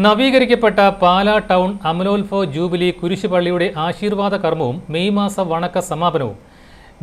നവീകരിക്കപ്പെട്ട Pala town അമലോത്ഫോ jubilee കുരിശുപള്ളിയുടെ ആശീർവാദ കർമ്മവും മെയ് മാസ വണക്ക സമാപനവും.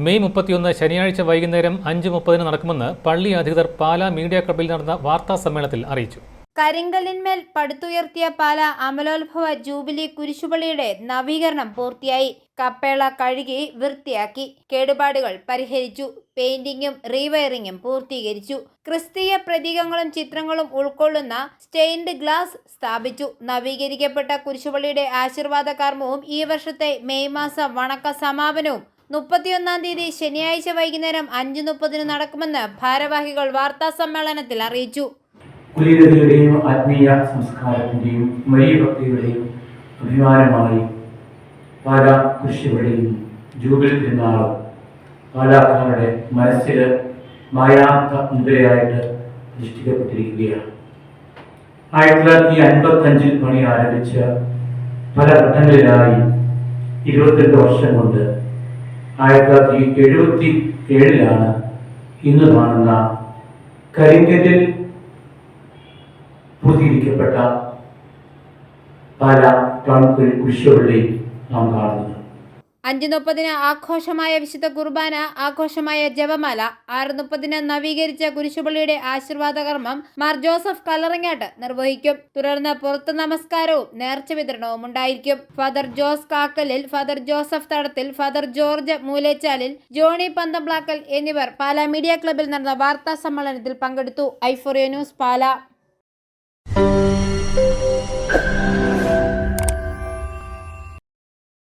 മെയ് മുപ്പത്തിയൊന്ന് ശനിയാഴ്ച വൈകുന്നേരം അഞ്ച് മുപ്പതിന് നടക്കുമെന്ന് പള്ളി അധികൃതർ പാലാ മീഡിയ ക്ലബിൽ നടന്ന വാർത്താ സമ്മേളനത്തിൽ അറിയിച്ചു. കരിങ്കലിന്മേൽ പടുത്തുയർത്തിയ പാല അമലോത്ഭവ ജൂബിലി കുരിശുപള്ളിയുടെ നവീകരണം പൂർത്തിയായി. കപ്പേള കഴുകി വൃത്തിയാക്കി. കേടുപാടുകൾ പരിഹരിച്ചു. പെയിന്റിങ്ങും റീവയറിങ്ങും പൂർത്തീകരിച്ചു. ക്രിസ്തീയ പ്രതീകങ്ങളും ചിത്രങ്ങളും ഉൾക്കൊള്ളുന്ന സ്റ്റെയിൻഡ് ഗ്ലാസ് സ്ഥാപിച്ചു. നവീകരിക്കപ്പെട്ട കുരിശുപള്ളിയുടെ ആശീർവാദ കർമ്മവും ഈ വർഷത്തെ മെയ് മാസ വണക്ക സമാപനവും. മുപ്പത്തിയൊന്നാം തീയതി ശനിയാഴ്ച വൈകുന്നേരം അഞ്ച് മുപ്പതിന് നടക്കുമെന്ന് ഭാരവാഹികൾ വാർത്താ സമ്മേളനത്തിൽ അറിയിച്ചു. കുലീനതയുടെയും ആത്മീയ സംസ്കാരത്തിന്റെയും മരീഭക്തിയുടെയും അഭിമാനമായി പല കൃഷിവഴിയും ജൂബിലി തിരുനാളും പാലാക്കാരുടെ മനസ്സിൽ മായാത്ത മുദ്രയായിട്ട് സൃഷ്ടിക്കപ്പെട്ടിരിക്കുകയാണ് ആയിരത്തി തൊള്ളായിരത്തി അൻപത്തഞ്ചിൽ പണി ആരംഭിച്ച് പല ഘട്ടങ്ങളിലായി ഇരുപത്തെട്ട് വർഷം കൊണ്ട് ആയിരത്തി തൊള്ളായിരത്തി എഴുപത്തി ഏഴിലാണ് ഇന്ന് കാണുന്ന കരിങ്കല്ലിൽ പൂർത്തീകരിക്കപ്പെട്ട പല ടൺ കുരിശുപള്ളി നാം മുപ്പതിന് ആഘോഷമായ വിശുദ്ധ കുർബാന ആഘോഷമായ ജപമാല ആറ് മുപ്പതിന് നവീകരിച്ച കുരിശുപള്ളിയുടെ ആശീർവാദ കർമ്മം മാർ ജോസഫ് കല്ലറങ്ങാട്ട് നിർവഹിക്കും. തുടർന്ന് പുറത്ത് നമസ്കാരവും നേർച്ച വിതരണവും ഉണ്ടായിരിക്കും. Father Jose Kakkalil father Joseph Thadathil father George Moolechalil Johnny Panthamplackal എന്നിവർ പാലാ മീഡിയ ക്ലബിൽ നടന്ന വാർത്താ സമ്മേളനത്തിൽ പങ്കെടുത്തു. ഐഫോറിയ ന്യൂസ് പാല.